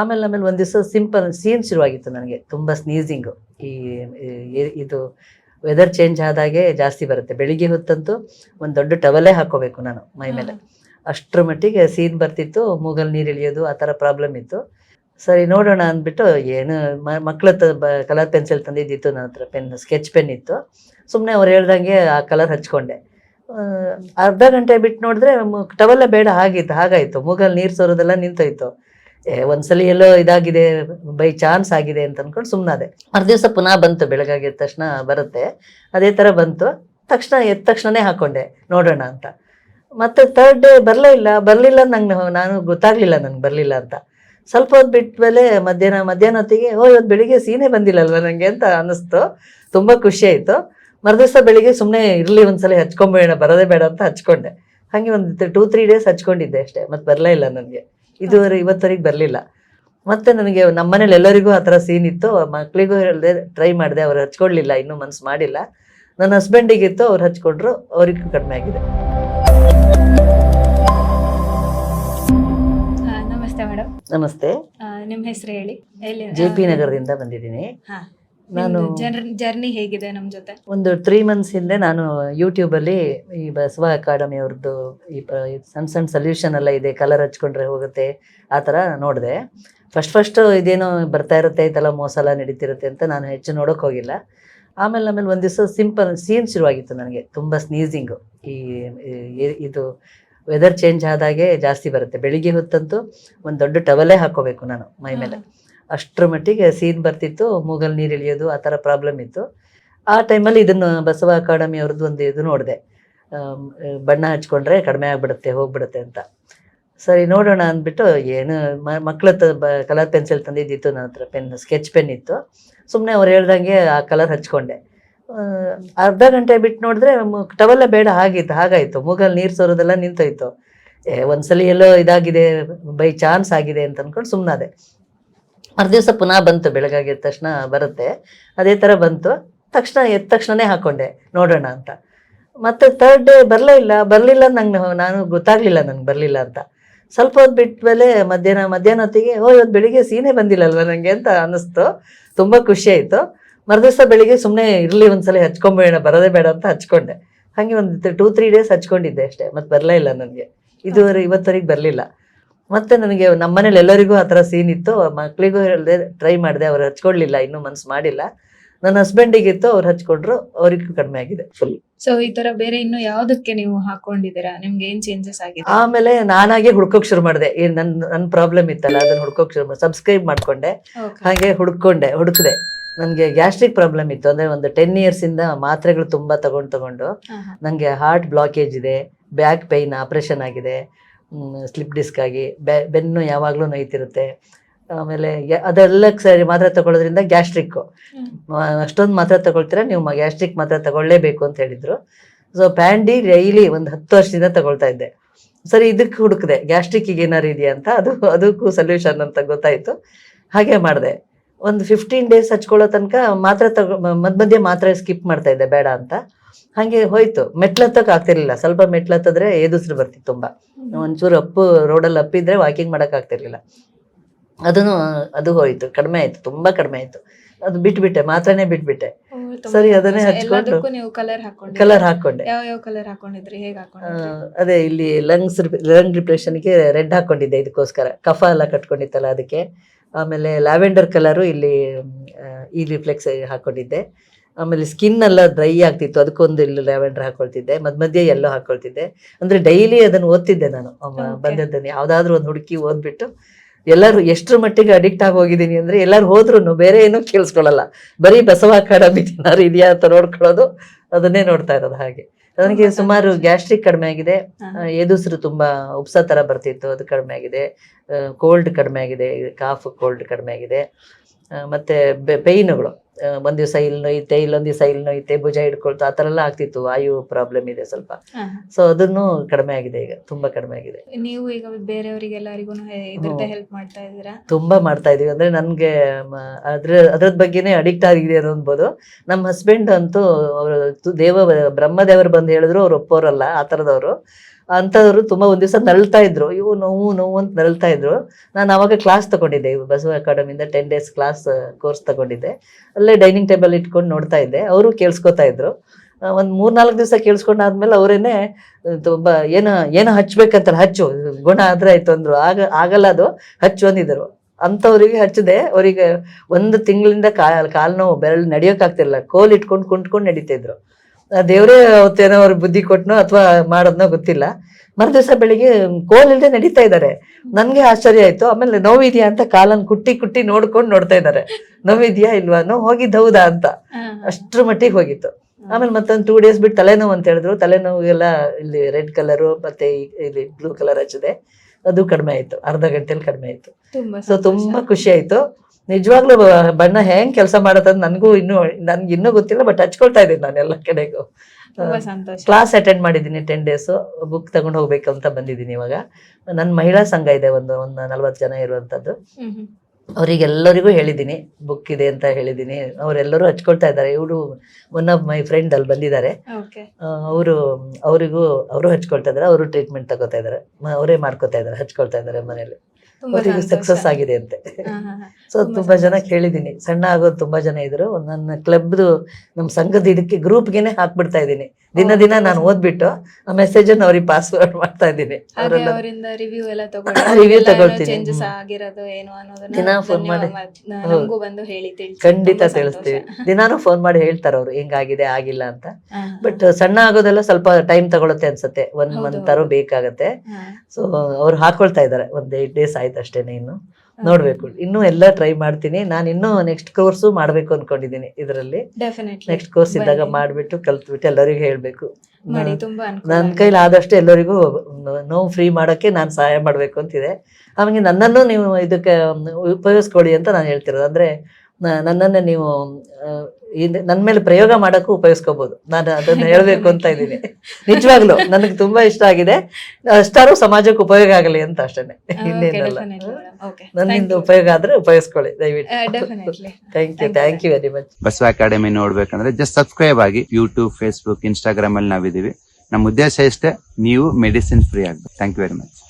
ಆಮೇಲೆ ಆಮೇಲೆ ಒಂದು ದಿವಸ ಸಿಂಪಲ್ ಸೀನ್ ಶುರುವಾಗಿತ್ತು ನನಗೆ ತುಂಬ ಸ್ನೀಸಿಂಗು ಈ ಇದು ವೆದರ್ ಚೇಂಜ್ ಆದಾಗೆ ಜಾಸ್ತಿ ಬರುತ್ತೆ. ಬೆಳಿಗ್ಗೆ ಹೊತ್ತಂತೂ ಒಂದು ದೊಡ್ಡ ಟವಲೇ ಹಾಕೋಬೇಕು ನಾನು ಮೈ ಮೇಲೆ. ಅಷ್ಟರ ಮಟ್ಟಿಗೆ ಸೀನ್ ಬರ್ತಿತ್ತು ಮೂಗಲ್ ನೀರು ಇಳಿಯೋದು ಆ ಥರ ಪ್ರಾಬ್ಲಮ್ ಇತ್ತು. ಸರಿ ನೋಡೋಣ ಅಂದ್ಬಿಟ್ಟು ಏನು ಮಕ್ಕಳ ಕಲರ್ ಪೆನ್ಸಿಲ್ ತಂದಿದ್ದಿತ್ತು ನನ್ನ ಹತ್ರ ಪೆನ್ ಸ್ಕೆಚ್ ಪೆನ್ ಇತ್ತು. ಸುಮ್ಮನೆ ಅವ್ರು ಹೇಳ್ದಂಗೆ ಆ ಕಲರ್ ಹಚ್ಕೊಂಡೆ. ಅರ್ಧ ಗಂಟೆ ಬಿಟ್ಟು ನೋಡಿದ್ರೆ ಟವಲ್ಲೇ ಬೇಡ ಆಗಿತ್ತು ಹಾಗಾಯಿತು. ಮೂಗಲ್ಲಿ ನೀರು ಸೋರೋದೆಲ್ಲ ನಿಂತೋಯ್ತು. ಒಂದ್ಸಲಿ ಎಲ್ಲೋ ಇದಾಗಿದೆ, ಬೈ ಚಾನ್ಸ್ ಆಗಿದೆ ಅಂತ ಅನ್ಕೊಂಡು ಸುಮ್ಮನಾದೆ ಮರುದಿವಸ ಪುನಃ ಬಂತು, ಬೆಳಗಾಗಿದ ತಕ್ಷಣ ಬರುತ್ತೆ. ಅದೇ ಥರ ಬಂತು. ತಕ್ಷಣ ಎದ್ದ ತಕ್ಷಣನೇ ಹಾಕೊಂಡೆ, ನೋಡೋಣ ಅಂತ. ಮತ್ತೆ ಥರ್ಡ್ ಡೇ ಬರಲೇ ಇಲ್ಲ. ಬರಲಿಲ್ಲ ನಂಗೆ ನಾನು ಗೊತ್ತಾಗ್ಲಿಲ್ಲ ನಂಗೆ ಬರಲಿಲ್ಲ ಅಂತ. ಸ್ವಲ್ಪ ಹೊತ್ತು ಬಿಟ್ಟ ಮೇಲೆ ಮಧ್ಯಾಹ್ನ ಮಧ್ಯಾಹ್ನ ಹೊತ್ತಿಗೆ ಓ ಇವತ್ತು ಬೆಳಿಗ್ಗೆ ಸೀನೇ ಬಂದಿಲ್ಲಲ್ವ ನನಗೆ ಅಂತ ಅನ್ನಿಸ್ತು. ತುಂಬ ಖುಷಿ ಆಯಿತು. ಮರುದಿವಸ ಬೆಳಿಗ್ಗೆ ಸುಮ್ಮನೆ ಇರಲಿ, ಒಂದ್ಸಲ ಹಚ್ಕೊಂಬೇಡ ಬರೋದೇ ಬೇಡ ಅಂತ ಹಚ್ಕೊಂಡೆ. ಹಾಗೆ ಒಂದು ಟೂ ತ್ರೀ ಡೇಸ್ ಹಚ್ಕೊಂಡಿದ್ದೆ ಅಷ್ಟೇ ಮತ್ತೆ ಬರಲೇ ಇಲ್ಲ ನನಗೆ ಇದುವರೆ ಇವತ್ತವರೆಗೆ ಬರಲಿಲ್ಲ. ಮತ್ತೆ ನನಗೆ ನಮ್ಮನೇಲಿ ಎಲ್ಲರಿಗೂ ಆ ಥರ ಸೀನ್ ಇತ್ತು. ಮಕ್ಕಳಿಗೂ ಹೇಳಿದೆ ಟ್ರೈ ಮಾಡಿದೆ ಅವ್ರು ಹಚ್ಕೊಳ್ಲಿಲ್ಲ ಇನ್ನೂ ಮನ್ಸು ಮಾಡಿಲ್ಲ. ನನ್ನ ಹಸ್ಬೆಂಡಿಗಿತ್ತು ಅವ್ರು ಹಚ್ಕೊಂಡ್ರು ಅವ್ರಿಗೂ ಕಡಿಮೆ ಆಗಿದೆ. ನಮಸ್ತೆ ಮೇಡಮ್ ನಮಸ್ತೆ. ನಿಮ್ಮ ಹೆಸರು ಹೇಳಿ. ಜೆ ಪಿ ನಗರದಿಂದ ಬಂದಿದ್ದೀನಿ. ನಾನು ಜರ್ನಿ ಹೇಗಿದೆ ನಮ್ ಜೊತೆ? ಒಂದು ತ್ರೀ ಮಂತ್ಸ್ ಹಿಂದೆ ನಾನು ಯೂಟ್ಯೂಬಲ್ಲಿ ಈ ಬಸವ ಅಕಾಡೆಮಿ ಅವ್ರದ್ದು ಈ ಸಣ್ಣ ಸಣ್ಣ ಸೊಲ್ಯೂಷನ್ ಎಲ್ಲ ಇದೆ ಕಲರ್ ಹಚ್ಕೊಂಡ್ರೆ ಹೋಗುತ್ತೆ ಆ ಥರ ನೋಡಿದೆ. ಫಸ್ಟ್ ಫಸ್ಟ್ ಇದೇನೋ ಬರ್ತಾ ಇರುತ್ತೆ ಇದೆಲ್ಲ ಮೋಸ ಎಲ್ಲ ನಡೀತಿರುತ್ತೆ ಅಂತ ನಾನು ಹೆಚ್ಚು ನೋಡಕ್ ಹೋಗಿಲ್ಲ. ಆಮೇಲೆ ಆಮೇಲೆ ಒಂದು ದಿವಸ ಸಿಂಪಲ್ ಸೀನ್ ಶುರುವಾಗಿತ್ತು ನನಗೆ ತುಂಬಾ ಸ್ನೀಸಿಂಗು ಈ ಈ- ಇದು ವೆದರ್ ಚೇಂಜ್ ಆದಾಗೆ ಜಾಸ್ತಿ ಬರುತ್ತೆ. ಬೆಳಿಗ್ಗೆ ಹೊತ್ತಂತೂ ಒಂದು ದೊಡ್ಡ ಟವಲೇ ಹಾಕೋಬೇಕು ನಾನು ಮೈ ಮೇಲೆ. ಅಷ್ಟರ ಮಟ್ಟಿಗೆ ಸೀನ್ ಬರ್ತಿತ್ತು, ಮೂಗಲ್ ನೀರು ಇಳಿಯೋದು, ಆ ಥರ ಪ್ರಾಬ್ಲಮ್ ಇತ್ತು. ಆ ಟೈಮಲ್ಲಿ ಇದನ್ನು ಬಸವ ಅಕಾಡೆಮಿ ಅವ್ರದ್ದು ಒಂದು ಇದು ನೋಡಿದೆ. ಬಣ್ಣ ಹಚ್ಕೊಂಡ್ರೆ ಕಡಿಮೆ ಆಗಿಬಿಡುತ್ತೆ, ಹೋಗ್ಬಿಡುತ್ತೆ ಅಂತ. ಸರಿ, ನೋಡೋಣ ಅಂದ್ಬಿಟ್ಟು ಏನು ಮಕ್ಕಳ ಕಲರ್ ಪೆನ್ಸಿಲ್ ತಂದಿದ್ದಿತ್ತು ನನ್ನ ಹತ್ರ ಪೆನ್ ಸ್ಕೆಚ್ ಪೆನ್ ಇತ್ತು. ಸುಮ್ಮನೆ ಅವ್ರು ಹೇಳ್ದಂಗೆ ಆ ಕಲರ್ ಹಚ್ಕೊಂಡೆ. ಅರ್ಧ ಗಂಟೆ ಬಿಟ್ಟು ನೋಡಿದ್ರೆ ಟವಲ್ಲೇ ಬೇಡ ಆಗಿತ್ತು, ಹಾಗಾಯಿತು. ಮೂಗಲ್ಲಿ ನೀರು ಸೋರೋದೆಲ್ಲ ನಿಂತೋಯ್ತು. ಏ, ಒಂದ್ಸಲಿ ಎಲ್ಲೋ ಇದಾಗಿದೆ, ಬೈ ಚಾನ್ಸ್ ಆಗಿದೆ ಅಂತ ಅನ್ಕೊಂಡು ಸುಮ್ಮನಾದೆ ಮರು ದಿವಸ ಪುನಃ ಬಂತು ಬೆಳಗಾಗಿದ ತಕ್ಷಣ ಬರುತ್ತೆ. ಅದೇ ಥರ ಬಂತು. ತಕ್ಷಣ ಎದ್ದ ತಕ್ಷಣನೇ ಹಾಕೊಂಡೆ, ನೋಡೋಣ ಅಂತ. ಮತ್ತೆ ಥರ್ಡ್ ಡೇ ಬರಲೇ ಇಲ್ಲ. ಬರಲಿಲ್ಲ ನಂಗೆ ನಾನು ಗೊತ್ತಾಗಲಿಲ್ಲ ನಂಗೆ ಬರಲಿಲ್ಲ ಅಂತ. ಸ್ವಲ್ಪ ಹೊತ್ತು ಬಿಟ್ಟ ಮೇಲೆ ಮಧ್ಯಾಹ್ನ ಮಧ್ಯಾಹ್ನ ಹೊತ್ತಿಗೆ ಓ ಇವತ್ತು ಬೆಳಿಗ್ಗೆ ಸೀನೇ ಬಂದಿಲ್ಲಲ್ವ ನನಗೆ ಅಂತ ಅನ್ನಿಸ್ತು. ತುಂಬ ಖುಷಿ ಆಯಿತು. ಮರುದಿವಸ ಬೆಳಿಗ್ಗೆ ಸುಮ್ಮನೆ ಇರಲಿ ಒಂದ್ಸಲ ಹಚ್ಕೊಂಬೇಡ ಬರೋದೇ ಬೇಡ ಅಂತ ಹಚ್ಕೊಂಡೆ. ಹಾಗೆ ಒಂದು ಟೂ ತ್ರೀ ಡೇಸ್ ಹಚ್ಕೊಂಡಿದ್ದೆ ಅಷ್ಟೇ ಮತ್ತೆ ಬರಲೇ ಇಲ್ಲ ನನಗೆ. ಇದುವರೆಗೆ ಇವತ್ತವರೆಗೆ ಬರಲಿಲ್ಲ. ಮತ್ತೆ ನನಗೆ ನಮ್ಮನೇಲಿ ಎಲ್ಲರಿಗೂ ಆ ಥರ ಸೀನ್ ಇತ್ತು. ಮಕ್ಕಳಿಗೂ ಹೇಳಿದೆ ಟ್ರೈ ಮಾಡಿದೆ ಅವ್ರು ಹಚ್ಕೊಳ್ಲಿಲ್ಲ ಇನ್ನೂ ಮನ್ಸು ಮಾಡಿಲ್ಲ. ನನ್ನ ಹಸ್ಬೆಂಡಿಗಿತ್ತು ಅವ್ರು ಹಚ್ಕೊಂಡ್ರು ಅವ್ರಿಗೂ ಕಡಿಮೆ ಆಗಿದೆ ಫುಲ್ ಸೊ ಈ ತರ ಬೇರೆ ಇನ್ನು ಯಾವ್ದಕ್ಕೆ ನೀವು ಹಾಕೊಂಡಿದ್ದೀರಾ? ನಿಮ್ಗೆ ಏನ್ ಚೇಂಜಸ್ ಆಗಿದೆ? ಆಮೇಲೆ ನಾನಾಗೆ ಹುಡ್ಕೋಕ್ ಶುರು ಮಾಡಿದೆ. ಏನ್ ನನ್ ನನ್ ಪ್ರಾಬ್ಲಮ್ ಇತ್ತಲ್ಲ ಅದನ್ನ ಹುಡ್ಕೋಕ್ ಶುರು ಮಾಡಿ ಸಬ್ಸ್ಕ್ರೈಬ್ ಮಾಡ್ಕೊಂಡೆ. ಹಾಗೆ ಹುಡ್ಕೊಂಡೆ ಹುಡುಕ್ದೆ. ನನಗೆ ಗ್ಯಾಸ್ಟ್ರಿಕ್ ಪ್ರಾಬ್ಲಮ್ ಇತ್ತು. ಅಂದ್ರೆ ಒಂದು ಟೆನ್ ಇಯರ್ಸ್ ಇಂದ ಮಾತ್ರೆಗಳು ತುಂಬಾ ತಗೊಂಡ್ ತಗೊಂಡು. ನನಗೆ ಹಾರ್ಟ್ ಬ್ಲಾಕೇಜ್ ಇದೆ ಬ್ಯಾಕ್ ಪೈನ್ ಆಪರೇಷನ್ ಆಗಿದೆ. ಸ್ಲಿಪ್ ಡಿಸ್ಕ್ ಆಗಿ ಬೆನ್ನು ಯಾವಾಗಲೂ ನೋಯ್ತಿರುತ್ತೆ. ಆಮೇಲೆ ಅದೆಲ್ಲ ಸರಿ ಮಾತ್ರೆ ತಗೊಳ್ಳೋದ್ರಿಂದ ಗ್ಯಾಸ್ಟ್ರಿಕ್ಕು ಹ್ಮ್. ಅಷ್ಟೊಂದು ಮಾತ್ರೆ ತಗೊಳ್ತೀರಾ ನೀವು ಗ್ಯಾಸ್ಟ್ರಿಕ್ ಮಾತ್ರ ತಗೊಳ್ಳೇಬೇಕು ಅಂತ ಹೇಳಿದ್ರು. ಸೊ ಪ್ಯಾಂಡಿ ಡೈಲಿ ಒಂದು ಹತ್ತು ವರ್ಷದಿಂದ ತಗೊಳ್ತಾ ಇದ್ದೆ. ಸರಿ ಇದಕ್ಕೆ ಹುಡುಕಿದೆ ಗ್ಯಾಸ್ಟ್ರಿಕ್ಕಿಗೆ ಏನಾರು ಇದೆಯಾ ಅಂತ ಅದು ಅದಕ್ಕೂ ಸೊಲ್ಯೂಷನ್ ಅಂತ ಗೊತ್ತಾಯಿತು. ಹಾಗೆ ಮಾಡಿದೆ. ಒಂದು ಫಿಫ್ಟೀನ್ ಡೇಸ್ ಹಚ್ಕೊಳ್ಳೋ ತನಕ ಮಾತ್ರೆ ತಗೊ ಮಧ್ಯ ಮಧ್ಯೆ ಮಾತ್ರೆ ಸ್ಕಿಪ್ ಮಾಡ್ತಾ ಇದ್ದೆ ಬೇಡ ಅಂತ. ಹಾಗೆ ಹೋಯ್ತು. ಮೆಟ್ಲತ್ತಕ್ಕೆ ಆಗ್ತಿರ್ಲಿಲ್ಲ. ಸ್ವಲ್ಪ ಮೆಟ್ಲತ್ತಿದ್ರೆ ಏದುಸ್ರು ಬರ್ತಿತ್ತು ತುಂಬ. ಒಂಚೂರು ಅಪ್ಪು ರೋಡಲ್ಲಿ ಅಪ್ಪಿದ್ರೆ ವಾಕಿಂಗ್ ಮಾಡಕ್ ಆಗ್ತಿರ್ಲಿಲ್ಲ. ಅದನ್ನು ಅದು ಹೋಯ್ತು. ಕಡಿಮೆ ಆಯ್ತು. ತುಂಬಾ ಕಡಿಮೆ ಆಯ್ತು. ಅದು ಬಿಟ್ಬಿಟ್ಟೆ. ಮಾತ್ರನೇ ಬಿಟ್ಬಿಟ್ಟೆ. ಸರಿ, ಅದನ್ನೇ ಹಚ್ಕೊಂಡು ಕಲರ್ ಹಾಕೊಂಡೆ. ಅದೇ ಇಲ್ಲಿ ಲಂಗ್ಸ್ ಲಂಗ್ ಡಿಪ್ರೆಷನ್ಗೆ ರೆಡ್ ಹಾಕೊಂಡಿದ್ದೆ. ಇದಕ್ಕೋಸ್ಕರ. ಕಫ ಎಲ್ಲ ಕಟ್ಕೊಂಡಿತ್ತಲ್ಲ ಅದಕ್ಕೆ. ಆಮೇಲೆ ಲ್ಯಾವೆಂಡರ್ ಕಲರು ಇಲ್ಲಿ ಈ ರಿಫ್ಲೆಕ್ಸ್ ಹಾಕೊಂಡಿದ್ದೆ. ಆಮೇಲೆ ಸ್ಕಿನ್ ಎಲ್ಲ ಡ್ರೈ ಆಗ್ತಿತ್ತು ಅದಕ್ಕೊಂದು ಇಲ್ಲಿ ಲ್ಯಾವೆಂಡರ್ ಹಾಕೊಳ್ತಿದ್ದೆ. ಮಧ್ಯ ಮಧ್ಯೆ ಎಲ್ಲೋ ಹಾಕೊಳ್ತಿದ್ದೆ. ಅಂದ್ರೆ ಡೈಲಿ ಅದನ್ನು ಓದ್ತಿದ್ದೆ ನಾನು. ಬಂದದ್ದನ್ನು. ಯಾವುದಾದ್ರೂ ಒಂದು ಹುಡುಕಿ ಓದ್ಬಿಟ್ಟು ಎಲ್ಲರೂ ಎಷ್ಟರ ಮಟ್ಟಿಗೆ ಅಡಿಕ್ಟ್ ಆಗಿ ಹೋಗಿದ್ದೀನಿ ಅಂದ್ರೆ ಎಲ್ಲರೂ ಹೋದ್ರೂ ಬೇರೆ ಏನೂ ಕೇಳಿಸ್ಕೊಳ್ಳಲ್ಲ ಬರೀ ಬಸವ ಅಕಾಡೆಮಿ ಏನಾದ್ರು ಇದೆಯಾ ಅಂತ ನೋಡ್ಕೊಳ್ಳೋದು ಅದನ್ನೇ ನೋಡ್ತಾ ಇರೋದು ಹಾಗೆ. ನನಗೆ ಸುಮಾರು ಗ್ಯಾಸ್ಟ್ರಿಕ್ ಕಡಿಮೆ ಆಗಿದೆ. ಎದುಸರು ತುಂಬಾ ಉಪ್ಸ ತರ ಬರ್ತಿತ್ತು ಅದು ಕಡಿಮೆ ಆಗಿದೆ. ಕೋಲ್ಡ್ ಕಡಿಮೆ ಆಗಿದೆ ಕಾಫ್ ಕೋಲ್ಡ್ ಕಡಿಮೆ ಆಗಿದೆ. ಮತ್ತೆ ಪೇಯ್ನುಗಳು. ಒಂದ್ ದಿವಸ ಇಲ್ಲಿ ನೋಯುತ್ತೆ ಇಲ್ಲೊಂದ್ ದಿವಸ ಇಲ್ಲಿ ನೋಯುತ್ತೆ ಭುಜ ಹಿಡ್ಕೊಳ್ತು ಆ ಥರ ಎಲ್ಲ ಆಗ್ತಿತ್ತು. ವಾಯು ಪ್ರಾಬ್ಲಮ್ ಇದೆ ಸ್ವಲ್ಪ. ಸೊ ಅದನ್ನು ಕಡಿಮೆ ಆಗಿದೆ ಈಗ ತುಂಬಾ ಕಡಿಮೆ ಆಗಿದೆ. ನೀವು ಈಗ ಬೇರೆಯವರಿಗೆಲ್ಲರಿಗೂ. ಹೆಲ್ಪ್ ಮಾಡ್ತಾ ಇದ್ದೀರಾ? ತುಂಬಾ ಮಾಡ್ತಾ ಇದೀವಿ. ಅಂದ್ರೆ ನನ್ಗೆ ಅದ್ರ ಅದ್ರದ್ ಬಗ್ಗೆನೇ ಅಡಿಕ್ಟ್ ಆಗಿದೆ ಅನ್ಬೋದು ನಮ್ಮ ಹಸ್ಬೆಂಡ್ ಅಂತೂ ಅವರು ದೇವ ಬ್ರಹ್ಮದೇವರು ಬಂದು ಹೇಳಿದ್ರು ಅವ್ರು ಒಪ್ಪೋರಲ್ಲ ಆ ಥರದವರು. ಅಂಥವ್ರು ತುಂಬಾ ಒಂದ್ ದಿವಸ ನರಳ್ತಾ ಇದ್ರು. ಇವು ನೋವು ನೋವು ಅಂತ ನರಳ್ತಾ ಇದ್ರು. ನಾನು ಅವಾಗ ಕ್ಲಾಸ್ ತಗೊಂಡಿದ್ದೆ. ಇವು ಬಸವ ಅಕಾಡೆಮಿಯಿಂದ ಟೆನ್ ಡೇಸ್ ಕ್ಲಾಸ್ ಕೋರ್ಸ್ ತಗೊಂಡಿದ್ದೆ. ಅಲ್ಲೇ ಡೈನಿಂಗ್ ಟೇಬಲ್ ಇಟ್ಕೊಂಡು ನೋಡ್ತಾ ಇದ್ದೆ. ಅವರು ಕೇಳಿಸ್ಕೊತಾ ಇದ್ರು. ಒಂದು ಮೂರ್ನಾಲ್ಕು ದಿವಸ ಕೇಳಿಸ್ಕೊಂಡಾದ್ಮೇಲೆ ಅವರೇನೆ ತುಂಬಾ, ಏನು ಏನು ಹಚ್ಬೇಕಂತಾರೆ? ಹಚ್ಚು. ಗುಣ ಆದ್ರೆ ಆಯ್ತು ಅಂದ್ರು. ಆಗ, ಆಗಲ್ಲ ಅದು. ಹಚ್ಚು ಅಂದಿದ್ರು. ಅಂಥವ್ರಿಗೆ ಹಚ್ಚದೆ. ಅವರಿಗೆ ಒಂದು ತಿಂಗಳಿಂದ ಕಾಲ್ ಕಾಲು ನೋವು ಬೆರಳು ನಡಿಯೋಕ್ಕಾಗ್ತಿರ್ಲಿಲ್ಲ ಕೋಲ್ ಇಟ್ಕೊಂಡು ಕುಂಟ್ಕೊಂಡು ನಡೀತಿದ್ರು ದೇವ್ರೇ ಅವತ್ತೇನೋ ಅವ್ರಿಗೆ ಬುದ್ಧಿ ಕೊಟ್ನೋ ಅಥವಾ ಮಾಡೋದ್ನೋ ಗೊತ್ತಿಲ್ಲ. ಮರುದಿವಸ ಬೆಳಿಗ್ಗೆ ಕೋಲ್ ಇಲ್ಲದೆ ನಡೀತಾ ಇದ್ದಾರೆ. ನನ್ಗೆ ಆಶ್ಚರ್ಯ ಆಯ್ತು. ಆಮೇಲೆ ನೋವಿದ್ಯಾ ಅಂತ ಕಾಲನ್ ಕುಟ್ಟಿ ಕುಟ್ಟಿ ನೋಡ್ಕೊಂಡು ನೋಡ್ತಾ ಇದ್ದಾರೆ. ನೋವಿದ್ಯಾ ಇಲ್ವಾ? ನೋವು ಹೋಗಿದ್ದು ಹೌದಾ ಅಂತ ಅಷ್ಟ್ರ ಮಟ್ಟಿಗೆ ಹೋಗಿತ್ತು. ಆಮೇಲೆ ಮತ್ತೊಂದು ಟೂ ಡೇಸ್ ಬಿಟ್ಟು ತಲೆನೋವು ಅಂತ ಹೇಳಿದ್ರು. ತಲೆನೋವಿಗೆಲ್ಲ ಇಲ್ಲಿ ರೆಡ್ ಕಲರ್ ಮತ್ತೆ ಇಲ್ಲಿ ಬ್ಲೂ ಕಲರ್ ಹಚ್ಚಿದೆ. ಅದು ಕಡಿಮೆ ಆಯ್ತು. ಅರ್ಧ ಗಂಟೆಲಿ ಕಡಿಮೆ ಆಯ್ತು. ಸೊ ತುಂಬಾ ಖುಷಿ ಆಯ್ತು. ನಿಜವಾಗ್ಲೂ ಬಣ್ಣ ಹೆಂಗ್ ಕೆಲಸ ಮಾಡತ್ತ ನನಗೂ ಇನ್ನೂ ನನ್ಗೆ ಇನ್ನೂ ಗೊತ್ತಿಲ್ಲ ಬಟ್ ಹಚ್ಕೊಳ್ತಾ ಇದ್ದೀನಿ ನಾನು ಎಲ್ಲ ಕಡೆಗೂ. ಕ್ಲಾಸ್ ಅಟೆಂಡ್ ಮಾಡಿದ್ದೀನಿ ಟೆನ್ ಡೇಸ್ ಬುಕ್ ತಗೊಂಡು ಹೋಗ್ಬೇಕು ಅಂತ ಬಂದಿದ್ದೀನಿ ಇವಾಗ. ನನ್ನ ಮಹಿಳಾ ಸಂಘ ಇದೆ ಒಂದು ಒಂದು ನಲ್ವತ್ತು ಜನ ಇರುವಂತದ್ದು. ಅವರಿಗೆಲ್ಲರಿಗೂ ಹೇಳಿದ್ದೀನಿ ಬುಕ್ ಇದೆ ಅಂತ ಹೇಳಿದ್ದೀನಿ. ಅವರೆಲ್ಲರೂ ಹಚ್ಕೊಳ್ತಾ ಇದ್ದಾರೆ. ಇವರು ಒನ್ ಆಫ್ ಮೈ ಫ್ರೆಂಡ್ ಅಲ್ಲಿ ಬಂದಿದ್ದಾರೆ. ಅವರು ಅವರಿಗೂ ಅವರು ಹಚ್ಕೊಳ್ತಾ ಇದ್ದಾರೆ. ಅವರು ಟ್ರೀಟ್ಮೆಂಟ್ ತಗೋತಾ ಇದ್ದಾರೆ. ಅವರೇ ಮಾಡ್ಕೋತಾ ಇದ್ದಾರೆ ಹಚ್ಕೊಳ್ತಾ ಇದ್ದಾರೆ ಮನೇಲಿ. ಅವರಿಗೆ. ಸಕ್ಸಸ್ ಆಗಿದೆ ಅಂತೆ. ಸೊ ತುಂಬಾ ಜನ. ಕೇಳಿದೀನಿ ಸಣ್ಣ ಆಗೋದು ತುಂಬಾ ಜನ ಇದ್ರು. ನನ್ನ ಕ್ಲಬ್ದು ನಮ್ಮ ಸಂಘದ ಇದಕ್ಕೆ ಗ್ರೂಪ್ಗೆನೆ ಹಾಕ್ಬಿಡ್ತಾ ಇದ್ದೀನಿ. ದಿನ ದಿನ ನಾನು ಓದ್ಬಿಟ್ಟು ಆ ಮೆಸೇಜ್ ಅನ್ನು ಅವ್ರಿಗೆ ಪಾಸ್ವರ್ಡ್ ಮಾಡ್ತಾ ಇದ್ದೀನಿ. ರಿವ್ಯೂ ತಗೊಳ್ತೀನಿ. ದಿನ ಫೋನ್ ಮಾಡಿ. ಖಂಡಿತ ತಿಳಿಸ್ತೀವಿ. ದಿನಾನು ಫೋನ್ ಮಾಡಿ ಹೇಳ್ತಾರೆ ಅವ್ರು ಹಿಂಗಾಗಿದೆ ಆಗಿಲ್ಲ ಅಂತ. ಬಟ್ ಸಣ್ಣ ಆಗೋದೆಲ್ಲ ಸ್ವಲ್ಪ ಟೈಮ್ ತಗೊಳುತ್ತೆ ಅನ್ಸುತ್ತೆ. ಒಂದ್ ಹೌದು, ಮಂತ್ ಆರು. ಬೇಕಾಗತ್ತೆ. ಸೊ ಅವ್ರು ಹಾಕೊಳ್ತಾ ಇದ್ದಾರೆ. ಒಂದ್ ಏಟ್ ಡೇಸ್ ಆಯ್ತು ಅಷ್ಟೇನೆ ಇನ್ನು. ನೋಡ್ಬೇಕು. ಇನ್ನೂ ಎಲ್ಲ ಟ್ರೈ ಮಾಡ್ತೀನಿ. ನಾನು ಇನ್ನೂ ನೆಕ್ಸ್ಟ್ ಕೋರ್ಸು ಮಾಡ್ಬೇಕು ಅನ್ಕೊಂಡಿದ್ದೀನಿ ಇದರಲ್ಲಿ. ನೆಕ್ಸ್ಟ್ ಕೋರ್ಸ್ ಇದ್ದಾಗ ಮಾಡಿಬಿಟ್ಟು ಕಲ್ತ್ಬಿಟ್ಟು ಎಲ್ಲರಿಗೂ ಹೇಳ್ಬೇಕು. ನನ್ನ ಕೈಲಿ ಆದಷ್ಟು ಎಲ್ಲರಿಗೂ ನೋವು ಫ್ರೀ ಮಾಡೋಕೆ ನಾನು ಸಹಾಯ ಮಾಡಬೇಕು ಅಂತಿದೆ. ಆಮೇಲೆ ನನ್ನನ್ನು ನೀವು ಇದಕ್ಕೆ ಉಪಯೋಗಿಸ್ಕೊಳ್ಳಿ ಅಂತ ನಾನು ಹೇಳ್ತಿರೋದು. ಅಂದ್ರೆ ನನ್ನನ್ನು ನೀವು ನನ್ನ ಮೇಲೆ ಪ್ರಯೋಗ ಮಾಡೋಕ್ಕೂ ಉಪಯೋಗಿಸ್ಕೋಬಹುದು ನಾನು ಅದನ್ನ ಹೇಳಬೇಕು ಅಂತ ಇದ್ದೀನಿ. ನಿಜವಾಗ್ಲು ನನಗೆ ತುಂಬಾ ಇಷ್ಟ ಆಗಿದೆ. ಅಷ್ಟಾರು ಸಮಾಜಕ್ಕೆ ಉಪಯೋಗ ಆಗಲಿ ಅಂತ ಅಷ್ಟೇನೆ. Okay, ಇನ್ನೇನಲ್ಲ ನನ್ನಿಂದ ಉಪಯೋಗ ಆದ್ರೆ ಉಪಯೋಗಿಸ್ಕೊಳ್ಳಿ ದಯವಿಟ್ಟು. Thank you thank you very much Basava academy ನೋಡ್ಬೇಕಂದ್ರೆ ಜಸ್ಟ್ ಸಬ್ಸ್ಕ್ರೈಬ್ ಆಗಿ ಯೂಟ್ಯೂಬ್ ಫೇಸ್ಬುಕ್ ಇನ್ಸ್ಟಾಗ್ರಾಮ್ ಅಲ್ಲಿ ನಾವಿದೀವಿ ನಮ್ಮ ಉದ್ದೇಶ ಇಷ್ಟೇ ನೀವು ಮೆಡಿಸಿನ್ ಫ್ರೀ ಆಗ್ಬೇಕು. Thank you very much